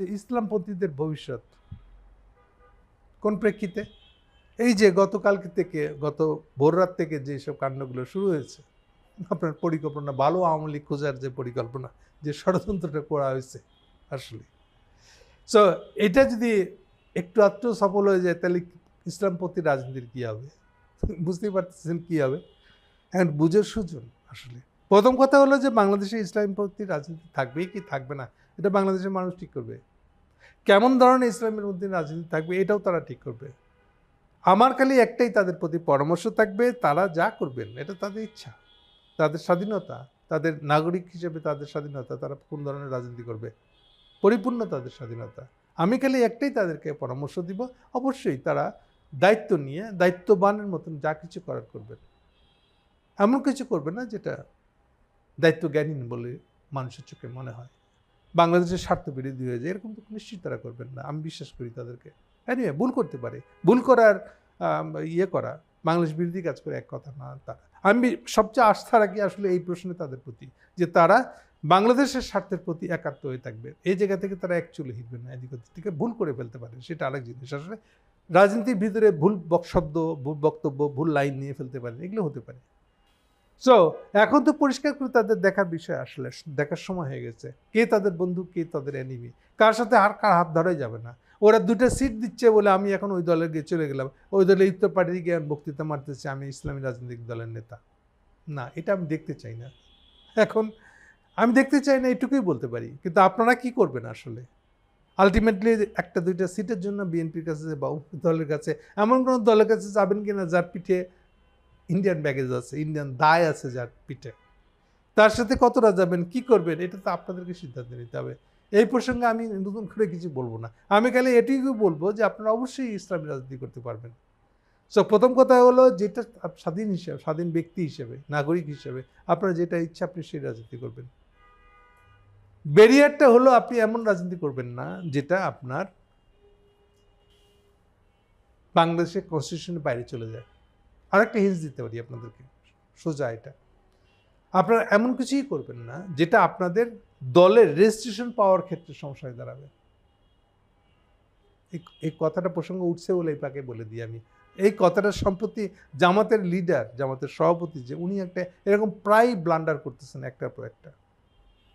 হচ্ছে ইসলামপন্থীদের ভবিষ্যৎ। কোন প্রেক্ষিতে? এই যে গতকালকে থেকে, গত ভোররাত থেকে যে সব কাণ্ডগুলো শুরু হয়েছে, আপনার পরিকল্পনা, ভালো আওয়ামী লীগ খোঁজার যে পরিকল্পনা, যে ষড়যন্ত্রটা করা হয়েছে আসলে। সো এটা যদি একটু আধটু সফল হয়ে যায়, তাহলে ইসলামপন্থী রাজনীতির কী হবে? বুঝতেই পারতেছেন কী হবে? এখন বুঝের সুজন আসলে। প্রথম কথা হলো যে, বাংলাদেশে ইসলামপন্থী রাজনীতি থাকবেই কি থাকবে না? এটা বাংলাদেশের মানুষ ঠিক করবে। কেমন ধরনের ইসলামের মধ্যে রাজনীতি থাকবে এটাও তারা ঠিক করবে। আমার খালি একটাই তাদের প্রতি পরামর্শ থাকবে, তারা যা করবেন, এটা তাদের ইচ্ছা। তাদের স্বাধীনতা, তাদের নাগরিক হিসেবে তাদের স্বাধীনতা, তারা কোন ধরনের রাজনীতি করবে? পরিপূর্ণ তাদের স্বাধীনতা। আমি খালি একটাই তাদেরকে পরামর্শ দিব, অবশ্যই তারা দায়িত্ব নিয়ে, দায়িত্ববানের মতন যা কিছু করার করবেন। এমন কিছু করবে না যেটা দায়িত্ব জ্ঞানীন বলে মানুষের চোখে মনে হয়। বাংলাদেশের স্বার্থ বিরোধী হয়ে যায়, এরকম তো নিশ্চিত তারা করবেন না। আমি বিশ্বাস করি তাদেরকে। হ্যাঁ ভুল করতে পারে। ভুল করার ইয়ে করা, বাংলাদেশ বিরোধী কাজ করে এক কথা না তারা আমি সবচেয়ে আস্থা রাখি আসলে এই প্রশ্নে তাদের প্রতি, যে তারা বাংলাদেশের স্বার্থের প্রতি একাত্ম হয়ে থাকবে। এই জায়গা থেকে তারা অ্যাকচুয়ালি হিটবে না, এদিক থেকে ভুল করে ফেলতে পারে। সেটা আরেক জিনিস। আসলে রাজনীতির ভিতরে ভুল শব্দ, ভুল বক্তব্য, ভুল লাইন নিয়ে ফেলতে পারে, এগুলো হতে পারে। সো এখন তো পরিষ্কার করে তাদের দেখার বিষয় আসলে, দেখার সময় হয়ে গেছে। কে তাদের বন্ধু, কে তাদের এনিমি কার সাথে আর কার হাত ধরাই যাবে না? ওরা দুটো সিট দিচ্ছে বলে আমি এখন ওই দলে গিয়ে চলে গেলাম। ওই দলে উত্তর পার্টি গিয়ে বক্তৃতা মারতেছি, আমি ইসলামী রাজনৈতিক দলের নেতা। না, এটা আমি দেখতে চাই না। এখন আমি দেখতে চাই না, এটুকুই বলতে পারি। কিন্তু আপনারা কি করবেন আসলে? আলটিমেটলি একটা দুইটা সিটের জন্য বিএনপির কাছে বা দলের কাছে, এমন কোনো দলের কাছে যাবেন কিনা যার পিঠে ইন্ডিয়ান ব্যাগেজ আছে ইন্ডিয়ান দায় আছে যার পিঠে। তার সাথে কতটা যাবেন, কি করবেন, এটা তো আপনাদেরকে সিদ্ধান্ত নিতে হবে। এই প্রসঙ্গে আমি নতুন করে কিছু বলব না। আমি খালি এটুকুই বলব যে আপনারা অবশ্যই ইসলামী রাজনীতি করতে পারবেন। সো প্রথম কথা হলো যেটা স্বাধীন হিসাবে, স্বাধীন ব্যক্তি হিসেবে, নাগরিক হিসেবে আপনার যেটা ইচ্ছা আপনি সেই রাজনীতি করবেন। ব্যারিয়ারটা হলো আপনি এমন রাজনীতি করবেন না যেটা আপনার বাংলাদেশের কনস্টিটিউশনের বাইরে চলে যায়। আরেকটা হিন্স দিতে পারি আপনাদেরকে। সোজা এটা। আপনারা এমন কিছুই করবেন না, যেটা আপনাদের দলের রেজিস্ট্রেশন পাওয়ার ক্ষেত্রে সমস্যায় দাঁড়াবে। এই- কথাটা প্রসঙ্গ উঠছে বলে এই পাকে বলে দিই আমি। এই কথাটা সম্প্রতি জামাতের লিডার জামাতের সভাপতি যে, উনি একটা এরকম প্রায় ব্লান্ডার করতেছেন একটার পর একটা।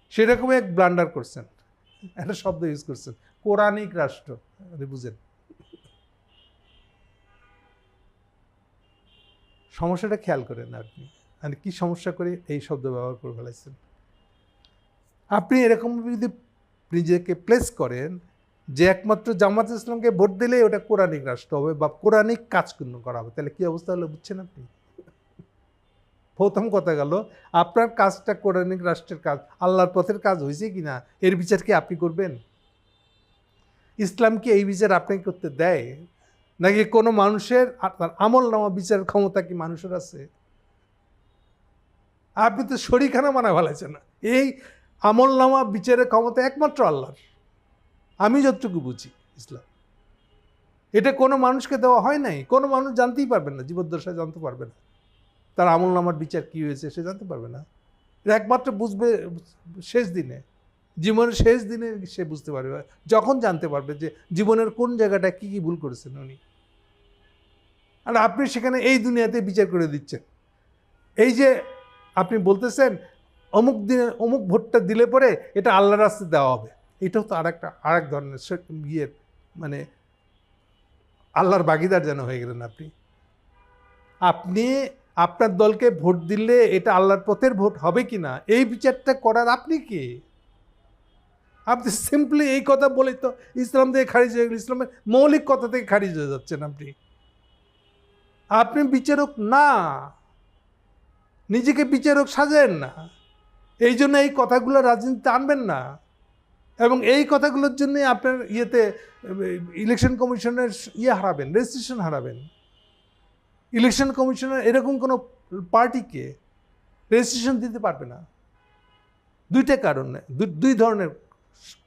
সেরকম এক ব্লান্ডার করছেন। একটা শব্দ ইউজ করছেন। কোরআনিক রাষ্ট্র, আপনি বুঝেন। সমস্যাটা খেয়াল করেন আপনি। মানে কি সমস্যা করে এই শব্দ ব্যবহার করে ফেলাইছেন? আপনি এরকম যদি নিজেকে প্লেস করেন যে একমাত্র জামাত ইসলামকে ভোট দিলে ওটা কোরআনিক রাষ্ট্র হবে বা কোরআনিক কাজ করা হবে, তাহলে কি অবস্থা হলো বুঝছেন আপনি? প্রথম কথা গেল, আপনার কাজটা কোরআনিক রাষ্ট্রের কাজ, আল্লাহর পথের কাজ হয়েছে কি না এর বিচার কি আপনি করবেন? ইসলাম কি এই বিচার আপনাকে করতে দেয়? নাকি কোনো মানুষের আপনার আমল নামা বিচারের ক্ষমতা কি মানুষের আছে? আপনি তো শরিখানা মানা ফেলাইছেন না। এই আমল নামা বিচারের ক্ষমতা একমাত্র আল্লাহর। আমি যতটুকু বুঝি ইসলাম। এটা কোনো মানুষকে দেওয়া হয় নাই। কোনো মানুষ জানতেই পারবে না, জীবদ্দশায় জানতে পারবে না। তার আমল নামার বিচার কী হয়েছে সে জানতে পারবে না। একমাত্র বুঝবে শেষ দিনে। জীবনের শেষ দিনে সে বুঝতে পারবে। যখন জানতে পারবে যে জীবনের কোন জায়গাটা কী কী ভুল করেছেন উনি। আর আপনি সেখানে এই দুনিয়াতে বিচার করে দিচ্ছেন। এই যে আপনি বলতেছেন, অমুক দিনে অমুক ভোটটা দিলে পরে এটা আল্লাহর রাস্তায় দেওয়া হবে। এটাও তো আর একটা আর এক ধরনের ইয়ের মানে আল্লাহর বাগিদার যেন হয়ে গেলেন আপনি। আপনি আপনার দলকে ভোট দিলে এটা আল্লাহর পথের ভোট হবে কি না? এই বিচারটা করার আপনি কি? আপনি সিম্পলি এই কথা বলে তো ইসলাম থেকে খারিজ হয়ে গেল। ইসলামের মৌলিক কথা থেকে খারিজ হয়ে যাচ্ছেন আপনি। আপনি বিচারক না, নিজেকে বিচারক সাজেন না। এই জন্য এই কথাগুলো রাজনীতিতে আনবেন না। এবং এই কথাগুলোর জন্যে আপনার ইয়েতে ইলেকশন কমিশনের ইয়ে হারাবেন রেজিস্ট্রেশন হারাবেন। ইলেকশন কমিশনের এরকম কোনো পার্টিকে রেজিস্ট্রেশন দিতে পারবে না। দুইটা কারণে দুই ধরনের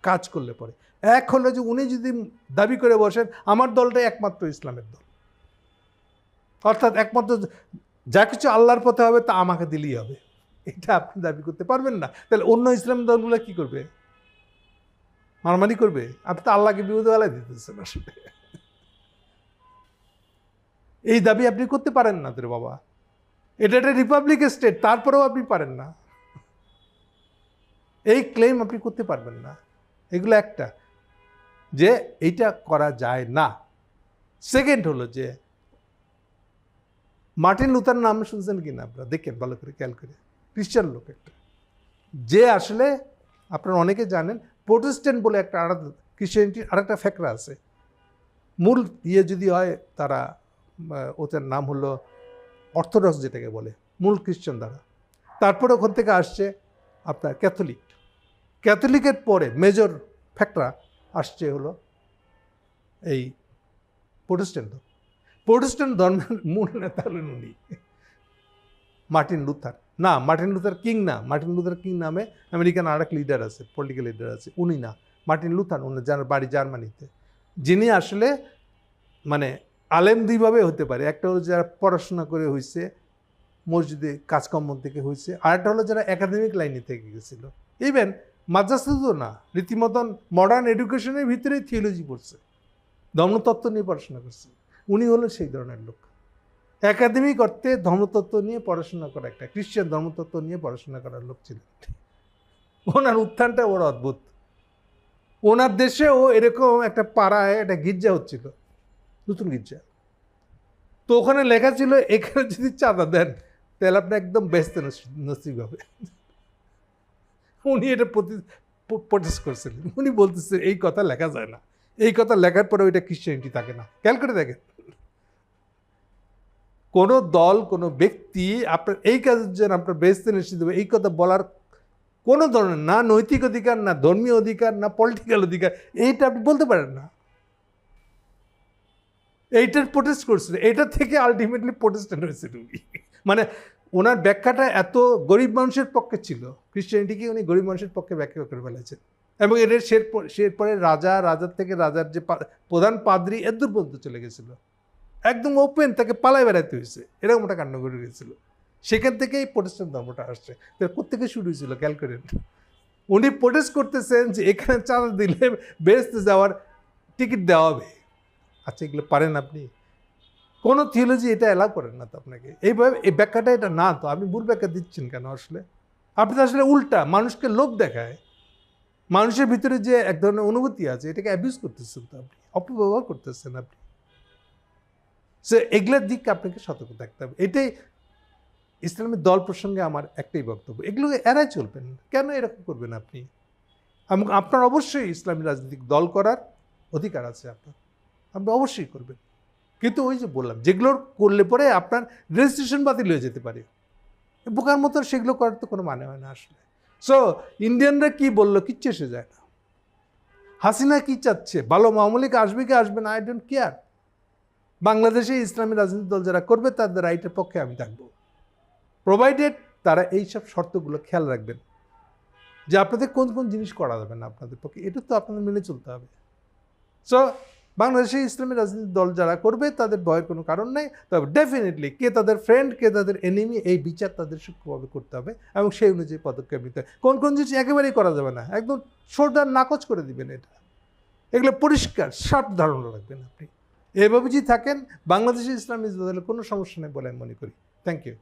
কাজ করলে পরে। এক হলো যে উনি যদি দাবি করে বসেন, আমার দলটাই একমাত্র ইসলামের দল। অর্থাৎ একমাত্র যা কিছু আল্লাহর পথে হবে, তা আমাকে দিলেই হবে। এটা আপনি দাবি করতে পারবেন না। তাহলে অন্য ইসলাম দলগুলো কি করবে? মারামারি করবে? আপনি তো আল্লাহকে বিরোধী বেলায় দিতেছেন আসলে। এই দাবি আপনি করতে পারেন না তোর বাবা। এটা একটা রিপাবলিক স্টেট, তারপরেও আপনি পারেন না। এই ক্লেম আপনি করতে পারবেন না। এগুলো একটা। যে এইটা করা যায় না। সেকেন্ড হলো যে মার্টিন লুথার নাম শুনছেন কিনা আপনারা? দেখেন, ভালো করে খেয়াল করে। খ্রিস্টান লোক একটা। যে আসলে, আপনারা অনেকে জানেন, প্রোটেস্ট্যান্ট বলে একটা আলাদা খ্রিস্টানিটির আরেকটা ফ্যাকরা আছে। মূল ইয়ে যদি হয়, তারা ওদের নাম হলো অর্থোডক্স যেটাকে বলে, মূল খ্রিস্টান দ্বারা। তারপরে ওখান থেকে আসছে আপনার ক্যাথলিক। ক্যাথলিকের পরে মেজর ফ্যাক্টরা আসছে হলো এই প্রোটেস্ট্যান্ট ধর্ম প্রোটেস্ট্যান্ট ধর্মের মূল নেতা হলেন উনি। Martin Luther. না, মার্টিন লুথার কিং না। মার্টিন লুথার কিং নামে আমেরিকান আর এক লিডার আছে পলিটিক্যাল লিডার আছে, উনি না। মার্টিন লুথার, উনি যার বাড়ি জার্মানিতে। যিনি আসলে মানে আলেম দুইভাবে হতে পারে। একটা হলো যারা পড়াশোনা করে হয়েছে মসজিদে কাজকর্ম থেকে হয়েছে আর একটা হলো যারা একাডেমিক লাইনে থেকে গেছিল। ইভেন মাদ্রাসা তো না, রীতিমতন মডার্ন এডুকেশনের ভিতরেই থিওলজি পড়ছে। ধর্মতত্ত্ব নিয়ে পড়াশোনা করছে। উনি হলেন সেই ধরনের লোক। একাডেমিক অর্থে ধর্মতত্ত্ব নিয়ে পড়াশোনা করা একটা, খ্রিস্টান ধর্মতত্ত্ব নিয়ে পড়াশোনা করার লোক ছিলেন ওনার উত্থানটা ওর অদ্ভুত। ওনার দেশেও এরকম একটা পাড়ায় একটা গির্জা হচ্ছিল, নতুন গির্জা। তো ওখানে লেখা ছিল, এখানে যদি চাঁদা দেন, তাহলে আপনি একদম ব্যস্ত নসিব হবে। উনি এটা প্রতি প্রটেস্ট করছিলেন। উনি বলতেছে, এই কথা লেখা যায় না। এই কথা লেখার পরে ওইটা খ্রিস্টানিটি থাকে না। খেয়াল করে দেখেন। কোনো দল, কোনো ব্যক্তি আপনার এই কাজের জন্য আপনার বেস্তে নিশ্চিত এই কথা বলার কোনো ধরনের না নৈতিক অধিকার, না ধর্মীয় অধিকার, না পলিটিক্যাল অধিকার, এইটা আপনি বলতে পারেন না। এইটার প্রোটেস্ট করছিল। এটা থেকে আলটিমেটলি প্রোটেস্টেন্ট হয়েছিল। উনি মানে ওনার ব্যাখ্যাটা এত গরিব মানুষের পক্ষে ছিল। খ্রিস্টানিটিকে উনি গরিব মানুষের পক্ষে ব্যাখ্যা করে ফেলেছেন। এবং এর শের পরে রাজা, রাজার থেকে রাজার যে প্রধান পাদ্রি এদূর পর্যন্ত চলে গেছিল। একদম ওপেন তাকে পালায় বেড়াতে হয়েছে। এরকম একটা কাণ্ড করে গেছিল সেখান থেকেই প্রোটেস্ট্যান্ট ধর্মটা আসছে। তো কোথেকে শুরু হয়েছিল ক্যালকুলেট উনি প্রোটেস্ট করতেছেন যে এখানে চাঁদা দিলে বেসতে যাওয়ার টিকিট দেওয়া হবে। আচ্ছা এগুলো পারেন আপনি? কোনো থিওলজি এটা অ্যালাউ করেন না তো আপনাকে? এইভাবে এই ব্যাখ্যাটা এটা না তো? আপনি ভুল ব্যাখ্যা দিচ্ছেন কেন আসলে? আপনি তো আসলে উল্টা, মানুষকে লোভ দেখায়। মানুষের ভিতরে যে এক ধরনের অনুভূতি আছে, এটাকে অ্যাবিউজ করতেছেন তো আপনি? অপব্যবহার করতেছেন আপনি। সে এগুলোর দিক আপনাকে সতর্ক থাকতে হবে। এটাই ইসলামের দল প্রসঙ্গে আমার একটাই বক্তব্য। এগুলোকে এড়াই চলবেন। কেন এরকম করবেন আপনি? এবং আপনার অবশ্যই ইসলামী রাজনৈতিক দল করার অধিকার আছে আপনার। আপনি অবশ্যই করবেন। কিন্তু ওই যে বললাম যেগুলোর করলে পরে আপনার রেজিস্ট্রেশন বাতিল হয়ে যেতে পারে। বোকার মতো সেগুলো করার তো কোনো মানে হয় না আসলে। সো ইন্ডিয়ানরা কি বলল কিচ্ছু এসে যায় না। হাসিনা কি চাচ্ছে? ভালো মামলিক আসবে কি আসবে না? আই ডোন্ট কেয়ার বাংলাদেশে ইসলামী রাজনৈতিক দল যারা করবে তাদের রাইটের পক্ষে আমি থাকব। প্রোভাইডেড তারা এইসব শর্তগুলো খেয়াল রাখবেন যে আপনাদের কোন কোন জিনিস করা যাবে না আপনাদের পক্ষে, এটা তো আপনাদের মেনে চলতে হবে। সো বাংলাদেশে ইসলামী রাজনৈতিক দল যারা করবে, তাদের ভয়ের কোনো কারণ নেই। তবে ডেফিনেটলি কে তাদের ফ্রেন্ড কে তাদের এনিমি এই বিচার তাদের সূক্ষ্মভাবে করতে হবে এবং সেই অনুযায়ী পদক্ষেপ নিতে হবে। কোন কোন জিনিস একেবারেই করা যাবে না, একদম শোল্ডার নাকচ করে দিবেন এটা। এগুলো পরিষ্কার শার্প ধারণা রাখবেন আপনি। এভাবে যদি থাকেন, বাংলাদেশের ইসলামী দলের কোনো সমস্যা নেই বলে আমি মনে করি। Thank you